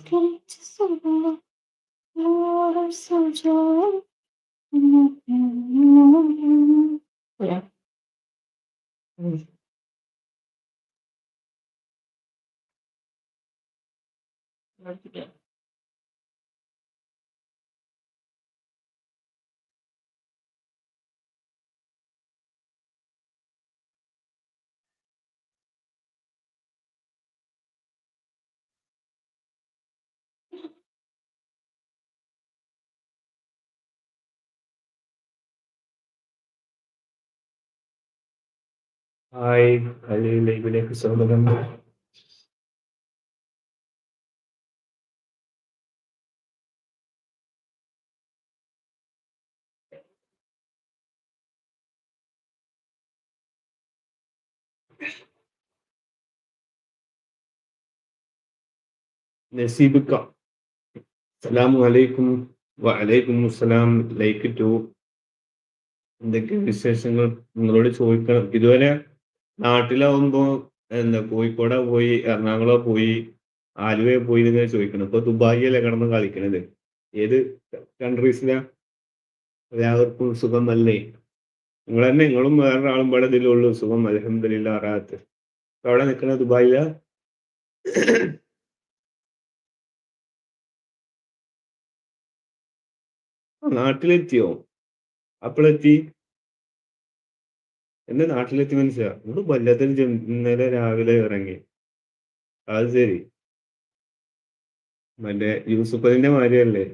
great to sober, water soldier. Yeah. Mm. Right hi hello ലൈവിലേക്ക് സ്വാഗതം. നസീബിക്ക. അസ്സലാമു അലൈക്കും വലൈക്കും അസ്സലാം ലൈക്ക് ടു. എന്തൊക്കെ വിശേഷങ്ങൾ? നിങ്ങളോട് ചോദിക്കണം. ഇതുവരെ നാട്ടിലാവുമ്പോ എന്താ കോഴിക്കോട് പോയി എറണാകുളം പോയി ആലുവ പോയി എന്നിങ്ങനെ ചോദിക്കണം. ഇപ്പൊ ദുബായിലല്ലേ കിടന്ന് കളിക്കണത്? ഏത് കൺട്രീസിലാ എല്ലാവർക്കും സുഖമല്ലേ? നിങ്ങൾ തന്നെ നിങ്ങളും വേറൊരാളും ഇവിടെ ഇതിലുള്ളൂ സുഖം അലഹമില്ല അറാത്ത് അവിടെ നിൽക്കണ ദുബായില? നാട്ടിലെത്തിയോ? അപ്പോഴെത്തി എന്റെ നാട്ടിലെത്തി മനസ്സിലാ. ഇവിടെ കൊല്ലത്തിൽ ഇന്നലെ രാവിലെ ഇറങ്ങി. അത് ശരി. മറ്റേ യൂസുഫലിന്റെ മാര്യല്ലേ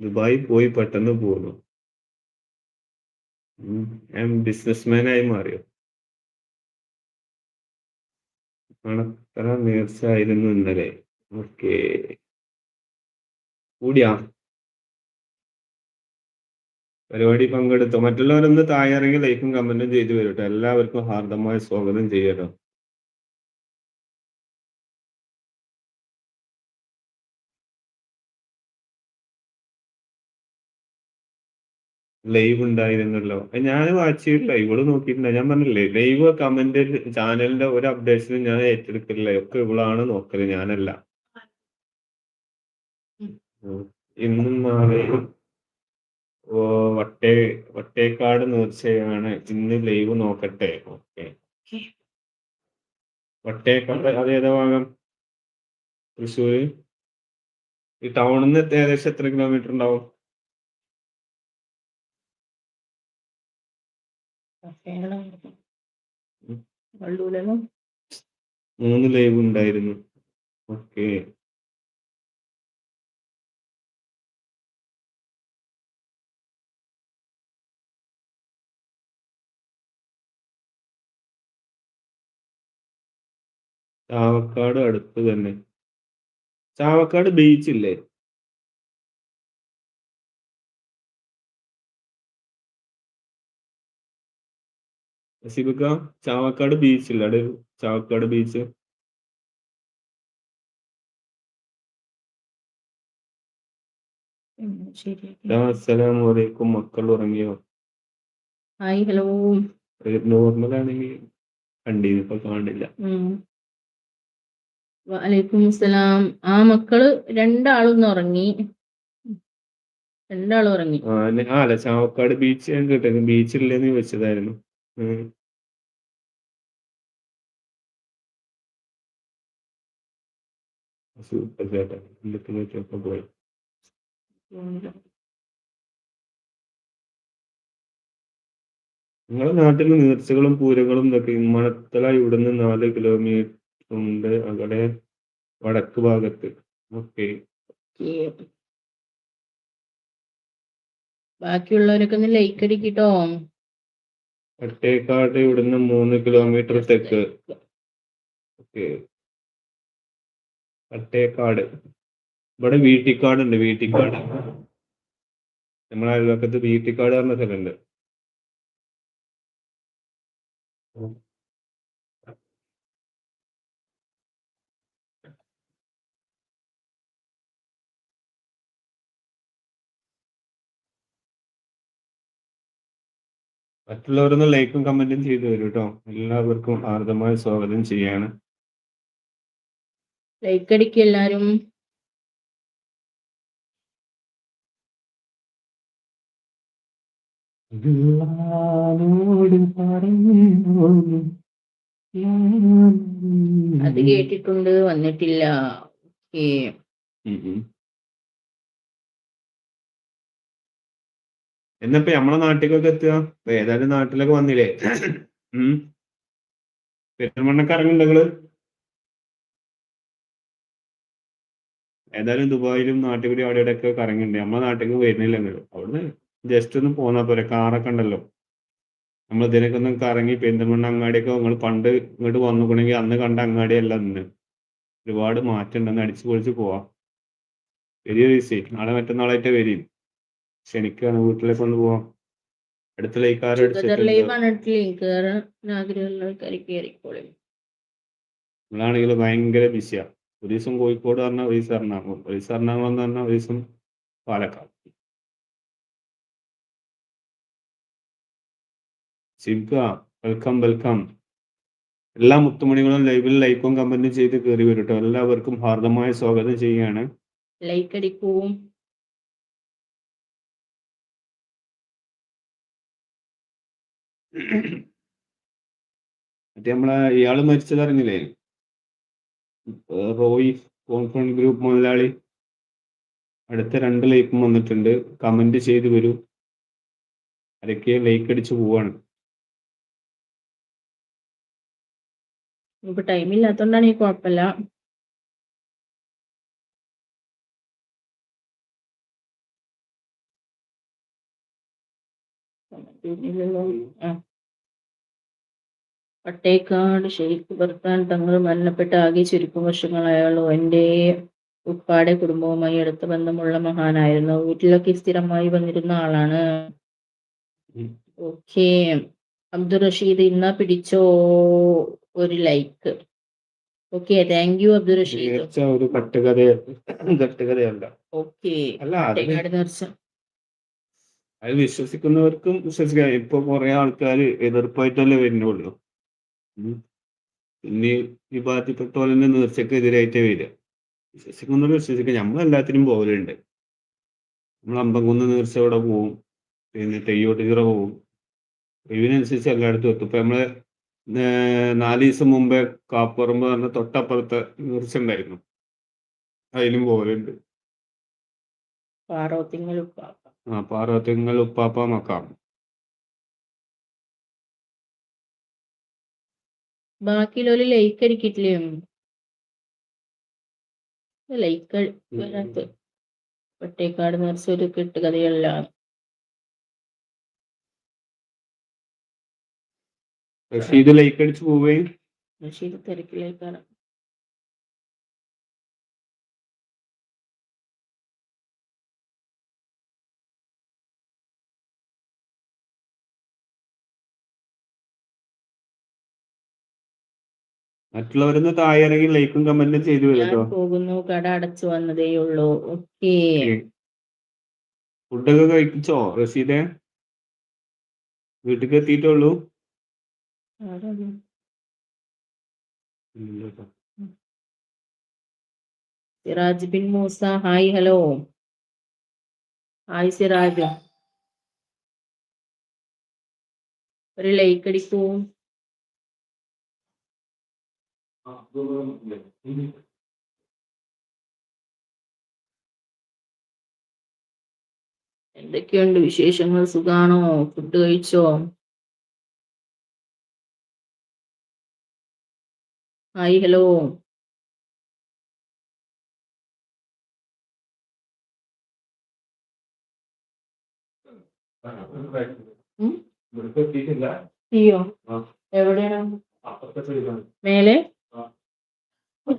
ദുബായി പോയി പെട്ടെന്ന് പോന്നു. ഞാൻ ബിസിനസ്മാൻ ആയി മാറിയോ അണക്കറ നേർച്ചയായിരുന്നു ഇന്നലെ. ഓക്കേ. കൂടിയാ. പരിപാടി പങ്കെടുത്തു മറ്റുള്ളവരൊന്ന് താഴെ ഇറങ്ങി ലൈക്കും കമന്റും ചെയ്തു വരട്ടെ എല്ലാവർക്കും ഹാർദമായ സ്വാഗതം ചെയ്യട്ടോ ലൈവ് ഉണ്ടായിരുന്നല്ലോ. ഞാൻ വാച്ച് ചെയ്തിട്ടില്ല ഇവൾ നോക്കിയിട്ടുണ്ട്. ഞാൻ പറഞ്ഞില്ലേ ലൈവ് കമന്റ് ചാനലിന്റെ ഒരു അപ്ഡേഷനും ഞാൻ ഏറ്റെടുക്കില്ല ഒക്കെ ഇവളാണ് നോക്കൽ ഞാനല്ല. ഇന്നും നാളെയും വട്ടേ വട്ടേക്കാട് നേർച്ചയാണ് ഇന്ന് ലൈവ് നോക്കട്ടെ. ഓക്കെ. വട്ടേക്കാട് അത് ഏതാ ഭാഗം? തൃശ്ശൂര്? ഈ ടൗണിൽ നിന്ന് ഏകദേശം എത്ര കിലോമീറ്റർ ഉണ്ടാവും? മൂന്ന് ലൈവ് ഉണ്ടായിരുന്നു. ഓക്കെ. ചാവക്കാട് അടുത്ത് തന്നെ. ചാവക്കാട് ബീച്ച് ഇല്ലേ? നസീബക്ക ചാവക്കാട് ബീച്ച് ഇല്ല? അവിടെ ചാവക്കാട് ബീച്ച് ഉം, ശരി അസ്സലാമു അലൈക്കും. മക്കൾ ഉറങ്ങിയോ? Hi hello. നോർമൽ ആണെങ്കിൽ കണ്ടിരുന്നു ഇപ്പൊ കാണില്ല വലൈക്കും സലാം ആ മക്കൾ രണ്ടാളും ഉറങ്ങി. രണ്ടാളും ഉറങ്ങി. അല്ല ചാവക്കാട് ബീച്ച് ഞാൻ കേട്ടു ബീച്ചില്ലെന്ന് വെച്ചതായിരുന്നു. സൂപ്പർ ചേട്ടാ. നാട്ടിൽ നീർച്ചകളും പൂരങ്ങളും ഇതൊക്കെ മണത്തല ഇവിടുന്ന് നാല് കിലോമീറ്റർ ഉണ്ട് അവിടെ വടക്ക് ഭാഗത്ത്. ഓക്കെ. ബാക്കിയുള്ളവരൊക്കെ ഒന്ന് ലൈക്ക് അടിക്കട്ടോ? പട്ടേക്കാട് ഇവിടുന്ന് മൂന്ന് കിലോമീറ്റർ തെക്ക്. ഓക്കെ. പട്ടേക്കാട് ഇവിടെ വീട്ടിക്കാട് ഉണ്ട് വീട്ടിക്കാട്. നമ്മളെ അയൽവക്കത്ത് വീട്ടിക്കാട് പറഞ്ഞ സ്ഥലമുണ്ട്. മറ്റുള്ളവരൊന്ന് ലൈക്കും കമന്റും ചെയ്തു തരും കേട്ടോ എല്ലാവർക്കും ആർദ്രമായ സ്വാഗതം ചെയ്യാണ്. ലൈക്ക് അടിക്കുക എല്ലാരും. അത് കേട്ടിട്ടുണ്ട് വന്നിട്ടില്ല ഓക്കേ ഉം ഉം. എന്നപ്പ നമ്മളെ നാട്ടിലേക്കൊക്കെ എത്തുക? ഏതായാലും നാട്ടിലൊക്കെ വന്നില്ലേ? ഉം. പെരുമണ്ണൊക്കെ ഇറങ്ങുന്നുണ്ട് നിങ്ങൾ? ഏതായാലും ദുബായിലും നാട്ടിൽ കൂടി അവിടെ ഇവിടെയൊക്കെ കറങ്ങിണ്ട് നമ്മളെ നാട്ടിലേക്ക് വരുന്നില്ല നിങ്ങൾ അവിടുന്ന് ജസ്റ്റ് ഒന്ന് പോന്നാ പോരെ. കാറൊക്കെ ഉണ്ടല്ലോ. നമ്മൾ ഇതിനൊക്കെ ഒന്ന് കറങ്ങി പെരിന്തൽമണ്ണ അങ്ങാടിയൊക്കെ നിങ്ങൾ പണ്ട് ഇങ്ങോട്ട് വന്നുകൊണ്ടെങ്കിൽ അന്ന് കണ്ട അങ്ങാടിയല്ല ഇന്ന്. ഒരുപാട് മാറ്റം ഉണ്ടെന്ന് അടിച്ചു പൊളിച്ച് പോവാം വരിക നാളെ മറ്റന്നാളായിട്ട് വരും ക്ഷണിക്കാണ് വീട്ടിലേക്ക് ഒന്ന് പോവാം. അടുത്ത ആൾക്കാർ കയറിക്കോളും നമ്മളാണെങ്കിൽ ഭയങ്കര ബിസിയാ ഒരു ദിവസം കോഴിക്കോട് പറഞ്ഞാൽ ഒരു ദിവസം എറണാകുളം. ഒരു ദിവസം എറണാകുളം എന്ന് പറഞ്ഞാൽ ഒരു ദിവസം പാലക്കാട്. ശിവ വെൽക്കം വെൽക്കം എല്ലാ മുത്തുമണികളും ലൈവിൽ ലൈക്കും കമന്റും ചെയ്ത് കയറി വരും എല്ലാവർക്കും ഹാർദമായ സ്വാഗതം ചെയ്യാണ് ലൈക്ക് അടിക്കൂ. മറ്റേ നമ്മളെ ഇയാൾ മരിച്ചത് അറിഞ്ഞില്ലേ റോയ് കോൺഫറൻസ് ഗ്രൂപ്പ് മുതലാളി. അടുത്ത രണ്ട് ലൈക്കും വന്നിട്ടുണ്ട്. കമന്റ് ചെയ്ത് വരൂ. അതൊക്കെ ലൈക്ക് അടിച്ച് പോവാണ്. ഇപ്പൊ ടൈം ഇല്ലാത്തോണ്ടാണ് ഈ കുഴപ്പമില്ല. പട്ടേക്കാട് ഷെയ്ഖ് ബർത്താൻ തങ്ങൾ മരണപ്പെട്ട ആകെ ചുരുക്കം വർഷങ്ങളായുള്ളൂ എന്റെ ഉപ്പാടെ കുടുംബവുമായി അടുത്ത ബന്ധമുള്ള മഹാനായിരുന്നു. വീട്ടിലൊക്കെ സ്ഥിരമായി വന്നിരുന്ന ആളാണ്. ഓക്കെ. അബ്ദുൾ റഷീദ് ഇന്ന പിടിച്ചോ ഒരു like. Okay thank you Abdul Rasheed. ഒരു കട്ടുകഥ കട്ടുകഥയല്ല ഓക്കെ. അല്ല അത് വിശ്വസിക്കുന്നവർക്കും വിശ്വസിക്കാം. ഇപ്പൊ കുറെ ആൾക്കാർ എതിർപ്പായിട്ടല്ലേ വരുന്നുള്ളൂ. ഇനി ഈ തന്നെ നേർച്ചയ്ക്ക് എതിരായിട്ടേ വരിക. വിശ്വസിക്കുന്നവർ വിശ്വസിക്കാം. നമ്മൾ എല്ലാത്തിനും പോകലുണ്ട് നമ്മൾ അമ്പംകുന്ന് നേർച്ച ഇവിടെ പോവും. പിന്നെ തെയ്യോട്ടുചിറ പോവും. ഇതിനനുസരിച്ച് എല്ലായിടത്തും എത്തും. ഇപ്പൊ നമ്മൾ നാല് ദിവസം മുമ്പേ കാപ്പറമ്പ് പറഞ്ഞ തൊട്ടപ്പുറത്തെ നേർച്ച ഉണ്ടായിരുന്നു. അതിലും പോകലുണ്ട് പാറോത്തിങ്ങൽ പാർവത്യങ്ങൾ ഉപ്പാപ്പ മക്കാം ലോലി ലൈക്ക് അടിക്കിട്ടില്ലേ ലൈക്ക് വരാത്ത പട്ടേക്കാട് നേർച്ച ഒരു കെട്ടുകഥയല്ല റഷീദ് ലൈക്ക് അടിച്ചു പോവുകയും? റഷീദ് തിരക്കിലേക്കാണ്. മറ്റുള്ളവരൊന്ന് താഴെ ഇറങ്ങി ലൈക്കും കമന്റും ചെയ്തു വരുമല്ലോ പോകുന്നു കട അടച്ചു വന്നതേ ഉള്ളൂ. ഓക്കേ. ഫുഡൊക്കെ കഴിച്ചോ റസീദ? വീട്ടിൽ എത്തിയിട്ടുള്ളൂ. Siraj Bin Moosa hi hello. Hi Siraj. ഒരു ലൈക്ക് അടിക്കൂ. എന്തൊക്കെയുണ്ട് വിശേഷങ്ങൾ? സുഖാണോ? ഫുഡ് കഴിച്ചോ? ഹായ് ഹലോ എവിടെയാണ്? മേലെ ആ. നിങ്ങൾ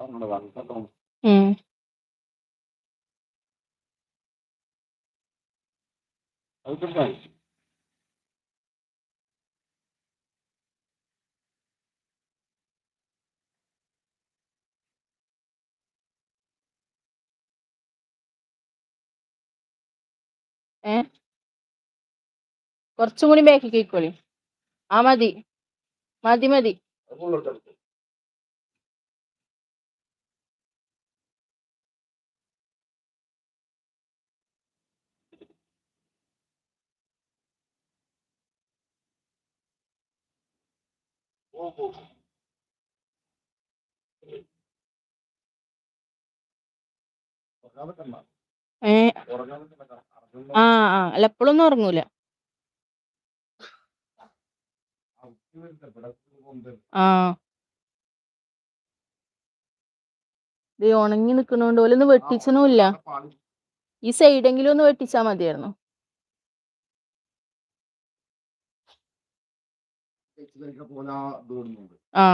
പറഞ്ഞോളാ, കേട്ടോ. ഉം. എടുത്താ മതി. ഏ കുറച്ചും കൂടി ബാക്കി കേക്കോളി ആ മതി മതി മതി ഏ ആ ആ അല്ല എപ്പോഴൊന്നും ഉറങ്ങൂല. ആ. ഇത് ഉണങ്ങി നിക്കണോണ്ട് ഓലൊന്ന് വെട്ടിച്ചണമില്ല ആ ഈ സൈഡെങ്കിലും ഒന്ന് വെട്ടിച്ചാ മതിയായിരുന്നു. ആ.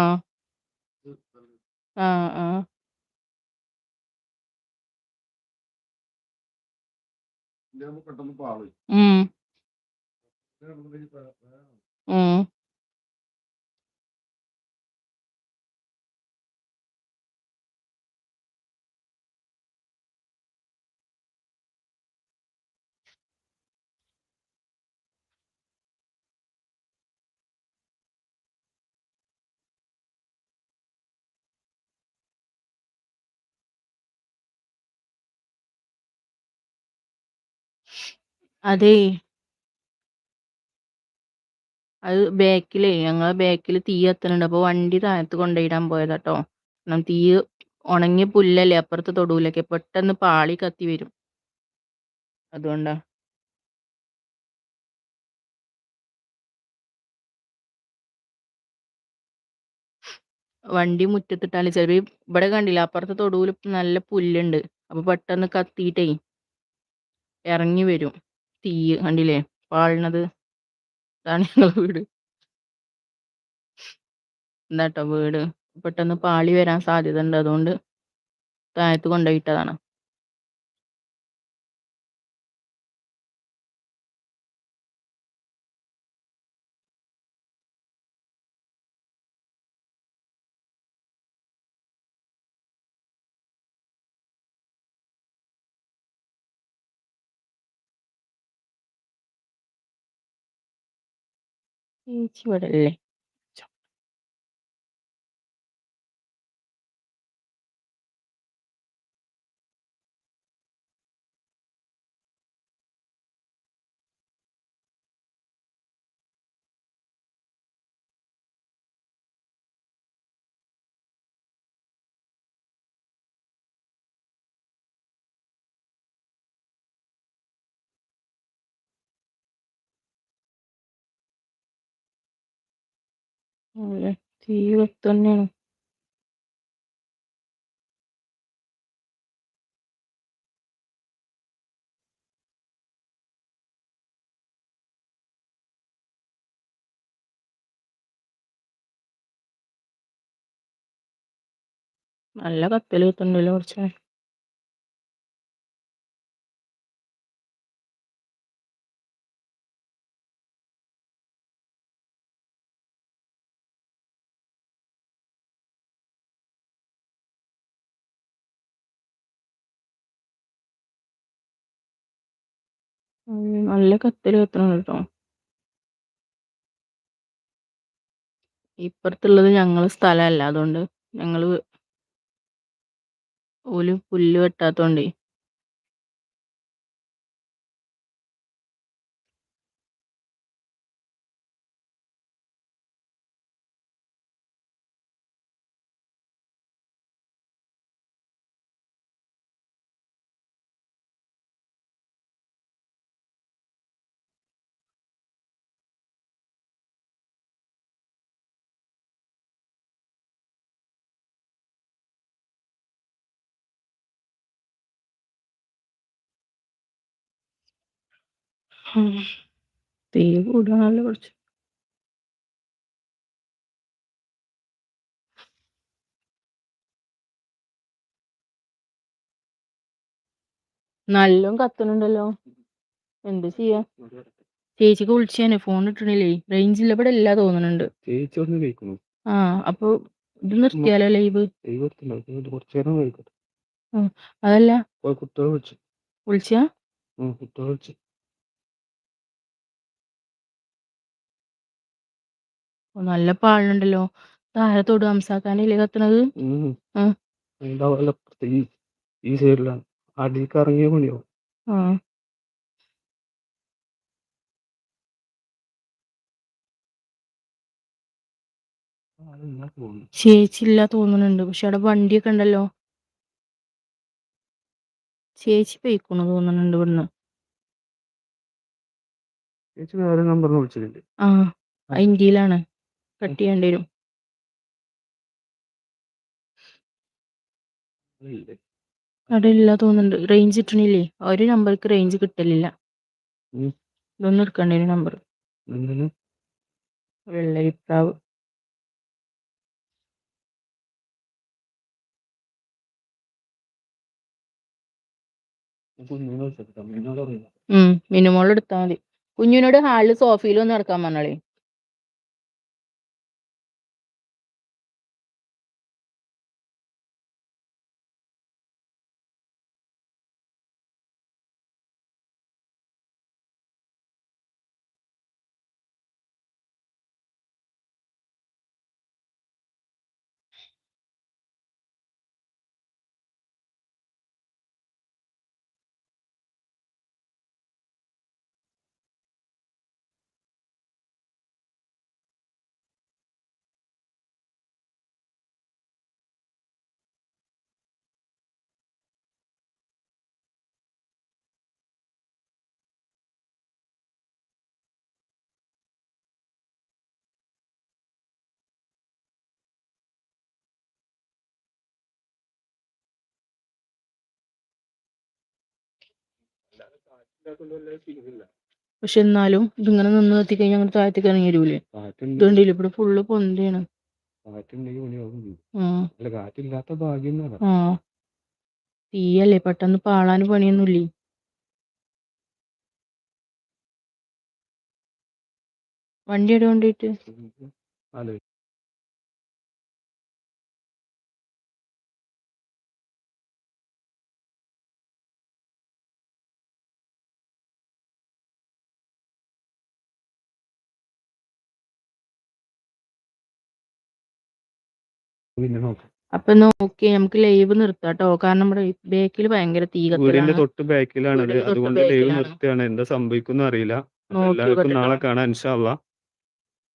ആ. ആ പെട്ടെന്ന് പാളി. ഉം. ഉം. അതേ. അത് ബാക്കിലേ ഞങ്ങളെ ബാക്കിൽ തീ കത്തുന്നുണ്ട് അപ്പൊ വണ്ടി താഴത്ത് കൊണ്ടുപോയിടാൻ പോയതാട്ടോ കാരണം തീ ഉണങ്ങിയ പുല്ലല്ലേ അപ്പുറത്ത് തൊടൂലൊക്കെ. പെട്ടെന്ന് പാളി കത്തി വരും. അതുകൊണ്ടാ. വണ്ടി മുറ്റത്തിട്ടാൽ ചെലപ്പോ ഇവിടെ കണ്ടില്ല അപ്പുറത്തെ തൊടുവിൽ നല്ല പുല്ലുണ്ട്. അപ്പൊ പെട്ടെന്ന് കത്തിയിട്ടേ ഇറങ്ങി വരും. തീ കണ്ടില്ലേ? പാളണത് ഇതാണ് ഞങ്ങളെ വീട്. എന്താട്ടോ വീട്? പെട്ടെന്ന് പാളി വരാൻ സാധ്യത ഉണ്ട് അതുകൊണ്ട് താഴത്ത് കൊണ്ടുപോയിട്ടതാണ് ചേച്ചി ഇവിടെ അല്ലേ അതെ നല്ല കത്തൽ കിട്ടുന്നുണ്ടല്ലോ കുറച്ച്. നല്ല കത്തിൽ കത്തണം കേട്ടോ. ഇപ്പുറത്തുള്ളത് ഞങ്ങളെ സ്ഥലമല്ല. അതുകൊണ്ട് ഞങ്ങൾ ഓൽ പുല്ല് വെട്ടാത്തോണ്ടേ തീ കൂടണല്ലോ കുറച്ച്. നല്ലോം കത്തണുണ്ടല്ലോ എന്ത് ചെയ്യാ? ചേച്ചിക്ക് വിളിച്ചേനെ ഫോൺ ഇട്ടണില്ലേ റേഞ്ച് ഇല്ല ഇവിടെ ഇല്ല കഴിക്കുന്നു ആ അപ്പൊ ഇത് നിർത്തിയാലോ ലൈവ്? അതല്ല. വിളിച്ചു. നല്ല വിളിച്ചു ഓ, നല്ല പാളുണ്ടല്ലോ താഴത്തോട് ഹംസാക്കാനല്ലേ കത്തണത്? ആ. ഉണ്ടാവില്ല ഈ സൈഡിലാണ് തോന്നുന്നുണ്ട്. പക്ഷെ അവിടെ വണ്ടിയൊക്കെ ഉണ്ടല്ലോ. ചേച്ചി പോയിക്കണു തോന്നുന്നുണ്ട് ഇവിടുന്ന്. ചേച്ചി വേറെ നമ്പറിന് വിളിച്ചിട്ടുണ്ട്. ആ ഇന്ത്യയിലാണ്. കട്ട് ചെയ്യേണ്ടി വരും. അവിടെ ഇല്ല തോന്നുന്നുണ്ട്. റേഞ്ച് കിട്ടണില്ലേ? ഒരു നമ്പർക്ക് റേഞ്ച് കിട്ടലില്ല. ഇതൊന്നും എടുക്കേണ്ടി വരും നമ്പർ വെള്ളരിപ്രാവ്. മിനുമോളെടുത്താ മതി. കുഞ്ഞിനോട് ഹാളിൽ സോഫയിൽ ഒന്ന് നടക്കാൻ പറഞ്ഞോളേ. പക്ഷെ എന്നാലും ഇതിങ്ങനെ നിന്ന് എത്തിക്കഴിഞ്ഞാൽ അങ്ങനെ താഴത്തേക്ക് ഇറങ്ങി വരൂലേ? ഇതുകൊണ്ടില്ല ഇവിടെ ഫുള്ള് പൊന്തയാണ്. തീയല്ലേ പെട്ടെന്ന് പാളാൻ പണിയൊന്നുമില്ലേ വണ്ടി എവിടെ കൊണ്ടിട്ട് പിന്നെ നോക്കാം. അപ്പൊ നോക്കി നമുക്ക് ലൈവ് നിർത്താട്ടോ. കാരണം നമ്മുടെ ബേക്കിൽ ഭയങ്കര തീ വീടിന്റെ കത്തലാണ് തൊട്ട് ബാക്കിലാണത് വീടിന്റെ തൊട്ട് അതുകൊണ്ട് ലൈവ് ബാക്കിലാണ്. നിർത്തുകയാണ് എന്താ സംഭവിക്കുന്ന അറിയില്ല. അപ്പൊ നോക്കി എല്ലാവർക്കും നാളെ കാണാം ഇൻഷാ അള്ളാ.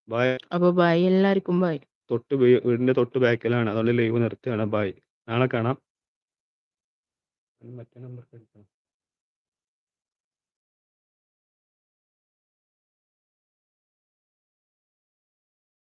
ബൈ. അപ്പൊ ബൈ എല്ലാവർക്കും ബൈ തൊട്ട് വീ- വീടിന്റെ തൊട്ട് ബാക്കിലാണ്. അതുകൊണ്ട് ലൈവ് നിർത്തുകയാണ്. ബൈ. നാളെ കാണാം. മറ്റേ നമ്പർ